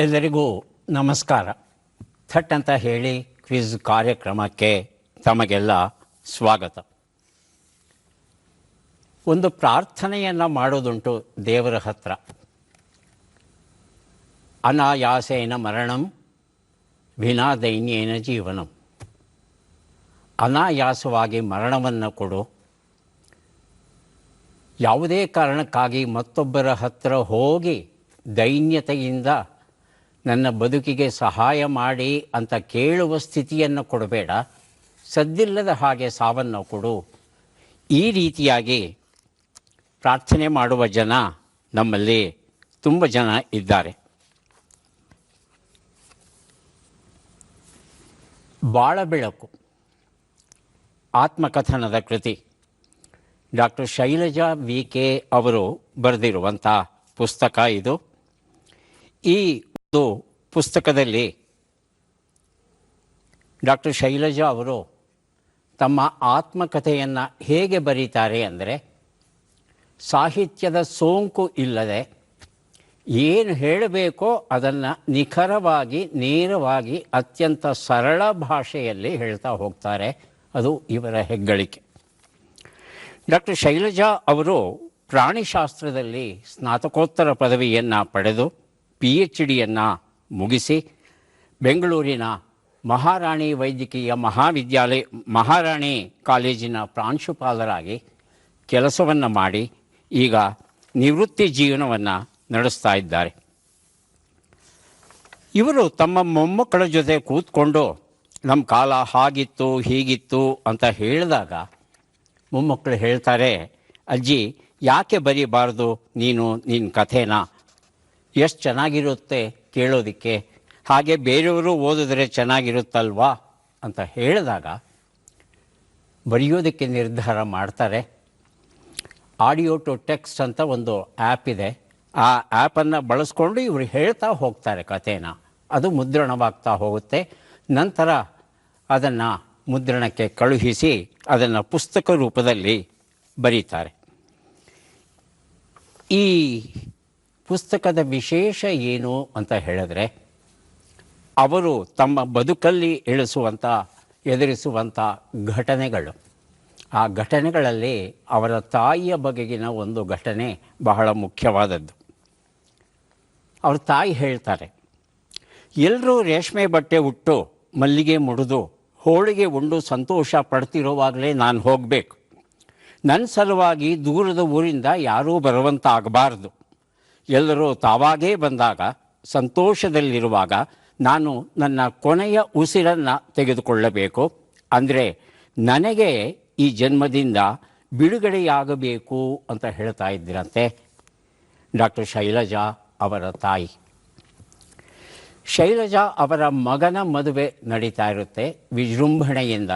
ಎಲ್ಲರಿಗೂ ನಮಸ್ಕಾರ. ಥಟ್ ಅಂತ ಹೇಳಿ ಕ್ವಿಜ್ ಕಾರ್ಯಕ್ರಮಕ್ಕೆ ತಮಗೆಲ್ಲ ಸ್ವಾಗತ. ಒಂದು ಪ್ರಾರ್ಥನೆಯನ್ನು ಮಾಡೋದುಂಟು ದೇವರ ಹತ್ರ. ಅನಾಯಾಸೇನ ಮರಣಂ ವಿನಾ ದೈನ್ಯೇನ ಜೀವನಂ. ಅನಾಯಾಸವಾಗಿ ಮರಣವನ್ನು ಕೊಡು. ಯಾವುದೇ ಕಾರಣಕ್ಕಾಗಿ ಮತ್ತೊಬ್ಬರ ಹತ್ರ ಹೋಗಿ ದೈನ್ಯತೆಯಿಂದ ನನ್ನ ಬದುಕಿಗೆ ಸಹಾಯ ಮಾಡಿ ಅಂತ ಕೇಳುವ ಸ್ಥಿತಿಯನ್ನು ಕೊಡಬೇಡ. ಸದ್ದಿಲ್ಲದ ಹಾಗೆ ಸಾವನ್ನು ಕೊಡು. ಈ ರೀತಿಯಾಗಿ ಪ್ರಾರ್ಥನೆ ಮಾಡುವ ಜನ ನಮ್ಮಲ್ಲಿ ತುಂಬ ಜನ ಇದ್ದಾರೆ. ಬಾಳ ಬೆಳಕು ಆತ್ಮಕಥನದ ಕೃತಿ. ಡಾಕ್ಟರ್ ಶೈಲಜಾ ವಿ ಕೆ ಅವರು ಬರೆದಿರುವಂಥ ಪುಸ್ತಕ ಇದು. ಈ ಒಂದು ಪುಸ್ತಕದಲ್ಲಿ ಡಾಕ್ಟರ್ ಶೈಲಜಾ ಅವರು ತಮ್ಮ ಆತ್ಮಕಥೆಯನ್ನು ಹೇಗೆ ಬರೀತಾರೆ ಅಂದರೆ, ಸಾಹಿತ್ಯದ ಸೋಂಕು ಇಲ್ಲದೆ ಏನು ಹೇಳಬೇಕೋ ಅದನ್ನು ನಿಖರವಾಗಿ, ನೇರವಾಗಿ, ಅತ್ಯಂತ ಸರಳ ಭಾಷೆಯಲ್ಲಿ ಹೇಳ್ತಾ ಹೋಗ್ತಾರೆ. ಅದು ಇವರ ಹೆಗ್ಗಳಿಕೆ. ಡಾಕ್ಟರ್ ಶೈಲಜಾ ಅವರು ಪ್ರಾಣಿಶಾಸ್ತ್ರದಲ್ಲಿ ಸ್ನಾತಕೋತ್ತರ ಪದವಿಯನ್ನು ಪಡೆದು ಪಿ ಎಚ್ ಡಿಯನ್ನು ಮುಗಿಸಿ ಬೆಂಗಳೂರಿನ ಮಹಾರಾಣಿ ವೈದ್ಯಕೀಯ ಮಹಾವಿದ್ಯಾಲಯ, ಮಹಾರಾಣಿ ಕಾಲೇಜಿನ ಪ್ರಾಂಶುಪಾಲರಾಗಿ ಕೆಲಸವನ್ನು ಮಾಡಿ ಈಗ ನಿವೃತ್ತಿ ಜೀವನವನ್ನು ನಡೆಸ್ತಾ ಇದ್ದಾರೆ. ಇವರು ತಮ್ಮ ಮೊಮ್ಮಕ್ಕಳ ಜೊತೆ ಕೂತ್ಕೊಂಡು ನಮ್ಮ ಕಾಲ ಹಾಗಿತ್ತು, ಹೀಗಿತ್ತು ಅಂತ ಹೇಳಿದಾಗ ಮೊಮ್ಮಕ್ಕಳು ಹೇಳ್ತಾರೆ, ಅಜ್ಜಿ, ಯಾಕೆ ಬರೀಬಾರ್ದು? ನೀನು ನಿನ್ನ ಕಥೆನ ಎಷ್ಟು ಚೆನ್ನಾಗಿರುತ್ತೆ ಕೇಳೋದಕ್ಕೆ? ಹಾಗೆ ಬೇರೆಯವರು ಓದಿದ್ರೆ ಚೆನ್ನಾಗಿರುತ್ತಲ್ವಾ? ಅಂತ ಹೇಳಿದಾಗ ಬರೆಯೋದಕ್ಕೆ ನಿರ್ಧಾರ ಮಾಡ್ತಾರೆ. ಆಡಿಯೋ ಟು ಟೆಕ್ಸ್ಟ್ ಅಂತ ಒಂದು ಆ್ಯಪ್ ಇದೆ. ಆ ಆ್ಯಪನ್ನು ಬಳಸ್ಕೊಂಡು ಇವರು ಹೇಳ್ತಾ ಹೋಗ್ತಾರೆ ಕಥೆನ. ಅದು ಮುದ್ರಣವಾಗ್ತಾ ಹೋಗುತ್ತೆ. ನಂತರ ಅದನ್ನು ಮುದ್ರಣಕ್ಕೆ ಕಳುಹಿಸಿ ಅದನ್ನು ಪುಸ್ತಕ ರೂಪದಲ್ಲಿ ಬರೀತಾರೆ. ಈ ಪುಸ್ತಕದ ವಿಶೇಷ ಏನು ಅಂತ ಹೇಳಿದ್ರೆ, ಅವರು ತಮ್ಮ ಬದುಕಲ್ಲಿ ಇಳಿಸುವಂಥ ಎದುರಿಸುವಂಥ ಘಟನೆಗಳು. ಆ ಘಟನೆಗಳಲ್ಲಿ ಅವರ ತಾಯಿಯ ಬಗೆಗಿನ ಒಂದು ಘಟನೆ ಬಹಳ ಮುಖ್ಯವಾದದ್ದು. ಅವ್ರ ತಾಯಿ ಹೇಳ್ತಾರೆ, ಎಲ್ಲರೂ ರೇಷ್ಮೆ ಬಟ್ಟೆ ಉಟ್ಟು ಮಲ್ಲಿಗೆ ಮುಡಿದು ಹೋಳಿಗೆ ಉಂಡು ಸಂತೋಷ ಪಡ್ತಿರೋವಾಗಲೇ ನಾನು ಹೋಗಬೇಕು. ನನ್ನ ಸಲುವಾಗಿ ದೂರದ ಊರಿಂದ ಯಾರೂ ಬರುವಂತಾಗಬಾರ್ದು. ಎಲ್ಲರೂ ತಾವಾಗೇ ಬಂದಾಗ, ಸಂತೋಷದಲ್ಲಿರುವಾಗ ನಾನು ನನ್ನ ಕೊನೆಯ ಉಸಿರನ್ನು ತೆಗೆದುಕೊಳ್ಳಬೇಕು. ಅಂದರೆ ನನಗೆ ಈ ಜನ್ಮದಿಂದ ಬಿಡುಗಡೆಯಾಗಬೇಕು ಅಂತ ಹೇಳ್ತಾ ಇದ್ದಿರಂತೆ ಡಾಕ್ಟರ್ ಶೈಲಜಾ ಅವರ ತಾಯಿ. ಶೈಲಜಾ ಅವರ ಮಗನ ಮದುವೆ ನಡೀತಾ ಇರುತ್ತೆ ವಿಜೃಂಭಣೆಯಿಂದ.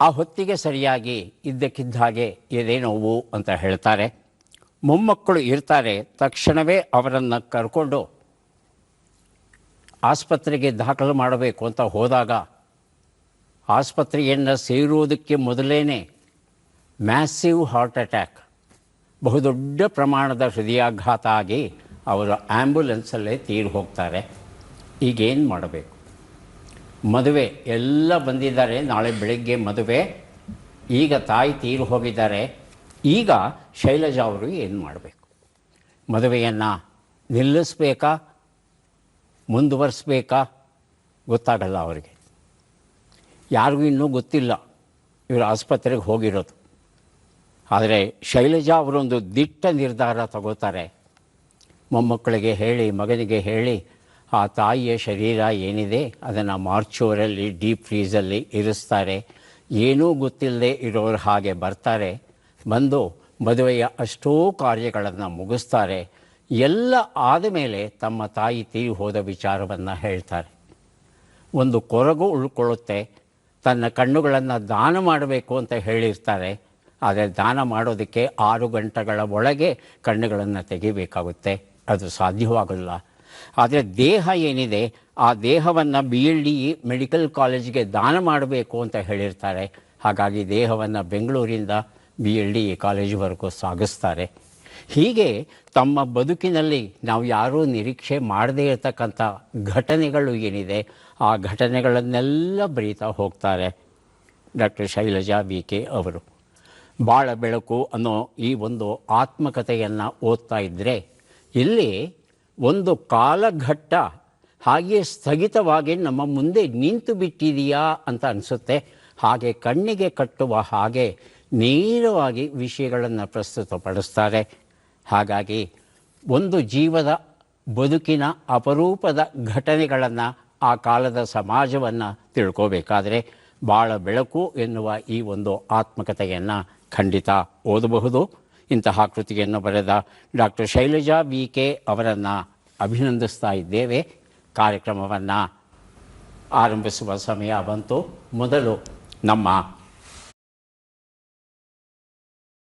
ಆ ಹೊತ್ತಿಗೆ ಸರಿಯಾಗಿ ಇದ್ದಕ್ಕಿದ್ದ ಹಾಗೆ ಎದೆ ನೋವು ಅಂತ ಹೇಳ್ತಾರೆ. ಮೊಮ್ಮಕ್ಕಳು ಇರ್ತಾರೆ, ತಕ್ಷಣವೇ ಅವರನ್ನು ಕರ್ಕೊಂಡು ಆಸ್ಪತ್ರೆಗೆ ದಾಖಲು ಮಾಡಬೇಕು ಅಂತ ಹೋದಾಗ ಆಸ್ಪತ್ರೆಯನ್ನು ಸೇರುವುದಕ್ಕೆ ಮೊದಲೇ ಮ್ಯಾಸಿವ್ ಹಾರ್ಟ್ ಅಟ್ಯಾಕ್, ಬಹುದೊಡ್ಡ ಪ್ರಮಾಣದ ಹೃದಯಾಘಾತ ಆಗಿ ಅವರು ಆ್ಯಂಬುಲೆನ್ಸಲ್ಲೇ ತೀರಿ ಹೋಗ್ತಾರೆ. ಈಗೇನು ಮಾಡಬೇಕು? ಮದುವೆ ಎಲ್ಲ ಬಂದಿದ್ದಾರೆ. ನಾಳೆ ಬೆಳಗ್ಗೆ ಮದುವೆ. ಈಗ ತಾಯಿ ತೀರು ಹೋಗಿದ್ದಾರೆ. ಈಗ ಶೈಲಜಾ ಅವರು ಏನು ಮಾಡಬೇಕು? ಮದುವೆಯನ್ನು ನಿಲ್ಲಿಸ್ಬೇಕಾ? ಮುಂದುವರಿಸ್ಬೇಕಾ? ಗೊತ್ತಾಗಲ್ಲ ಅವರಿಗೆ. ಯಾರಿಗೂ ಇನ್ನೂ ಗೊತ್ತಿಲ್ಲ ಇವರು ಆಸ್ಪತ್ರೆಗೆ ಹೋಗಿರೋದು. ಆದರೆ ಶೈಲಜಾ ಅವರೊಂದು ದಿಟ್ಟ ನಿರ್ಧಾರ ತಗೋತಾರೆ. ಮೊಮ್ಮಕ್ಕಳಿಗೆ ಹೇಳಿ, ಮಗನಿಗೆ ಹೇಳಿ, ಆ ತಾಯಿಯ ಶರೀರ ಏನಿದೆ ಅದನ್ನು ಮಾರ್ಚೋರಲ್ಲಿ ಡೀಪ್ ಫ್ರೀಸಲ್ಲಿ ಇರಿಸ್ತಾರೆ. ಏನೂ ಗೊತ್ತಿಲ್ಲದೆ ಇರೋರು ಹಾಗೆ ಬರ್ತಾರೆ. ಬಂದು ಮದುವೆಯ ಅಷ್ಟೋ ಕಾರ್ಯಗಳನ್ನು ಮುಗಿಸ್ತಾರೆ. ಎಲ್ಲ ಆದಮೇಲೆ ತಮ್ಮ ತಾಯಿ ತೀರಿ ಹೋದ ವಿಚಾರವನ್ನು ಹೇಳ್ತಾರೆ. ಒಂದು ಕೊರಗು ಉಳ್ಕೊಳ್ಳುತ್ತೆ. ತನ್ನ ಕಣ್ಣುಗಳನ್ನು ದಾನ ಮಾಡಬೇಕು ಅಂತ ಹೇಳಿರ್ತಾರೆ. ಆದರೆ ದಾನ ಮಾಡೋದಕ್ಕೆ ಆರು ಗಂಟೆಗಳ ಒಳಗೆ ಕಣ್ಣುಗಳನ್ನು ತೆಗಿಬೇಕಾಗುತ್ತೆ. ಅದು ಸಾಧ್ಯವಾಗಲ್ಲ. ಆದರೆ ದೇಹ ಏನಿದೆ, ಆ ದೇಹವನ್ನು ಬಿ ಎಲ್ ಡಿ ಮೆಡಿಕಲ್ ಕಾಲೇಜಿಗೆ ದಾನ ಮಾಡಬೇಕು ಅಂತ ಹೇಳಿರ್ತಾರೆ. ಹಾಗಾಗಿ ದೇಹವನ್ನು ಬೆಂಗಳೂರಿಂದ ಬಿ ಎಲ್ ಡಿ ಕಾಲೇಜ್ವರೆಗೂ ಸಾಗಿಸ್ತಾರೆ. ಹೀಗೆ ತಮ್ಮ ಬದುಕಿನಲ್ಲಿ ನಾವು ಯಾರೂ ನಿರೀಕ್ಷೆ ಮಾಡದೇ ಇರತಕ್ಕಂಥ ಘಟನೆಗಳು ಏನಿದೆ, ಆ ಘಟನೆಗಳನ್ನೆಲ್ಲ ಬರೀತಾ ಹೋಗ್ತಾರೆ ಡಾಕ್ಟರ್ ಶೈಲಜಾ ವಿ ಕೆ ಅವರು. ಬಾಳ ಬೆಳಕು ಅನ್ನೋ ಈ ಒಂದು ಆತ್ಮಕಥೆಯನ್ನು ಓದ್ತಾ ಇದ್ದರೆ ಇಲ್ಲಿ ಒಂದು ಕಾಲಘಟ್ಟ ಹಾಗೆ ಸ್ಥಗಿತವಾಗಿ ನಮ್ಮ ಮುಂದೆ ನಿಂತು ಬಿಟ್ಟಿದೆಯಾ ಅಂತ ಅನಿಸುತ್ತೆ. ಹಾಗೆ ಕಣ್ಣಿಗೆ ಕಟ್ಟುವ ಹಾಗೆ ನೇರವಾಗಿ ವಿಷಯಗಳನ್ನು ಪ್ರಸ್ತುತಪಡಿಸ್ತಾರೆ. ಹಾಗಾಗಿ ಒಂದು ಜೀವದ ಬದುಕಿನ ಅಪರೂಪದ ಘಟನೆಗಳನ್ನು ಆ ಕಾಲದ ಸಮಾಜವನ್ನು ತಿಳ್ಕೋಬೇಕಾದರೆ ಭಾಳ ಬೆಳಕು ಎನ್ನುವ ಈ ಒಂದು ಆತ್ಮಕತೆಯನ್ನು ಖಂಡಿತ ಓದಬಹುದು. ಇಂತಹ ಕೃತಿಯನ್ನು ಬರೆದ ಡಾಕ್ಟರ್ ಶೈಲಜಾ ವಿ. ಕೆ. ಅವರನ್ನು ಅಭಿನಂದಿಸ್ತಾ ಇದ್ದೇವೆ. ಕಾರ್ಯಕ್ರಮವನ್ನು ಆರಂಭಿಸುವ ಸಮಯ ಬಂತು. ಮೊದಲು ನಮ್ಮ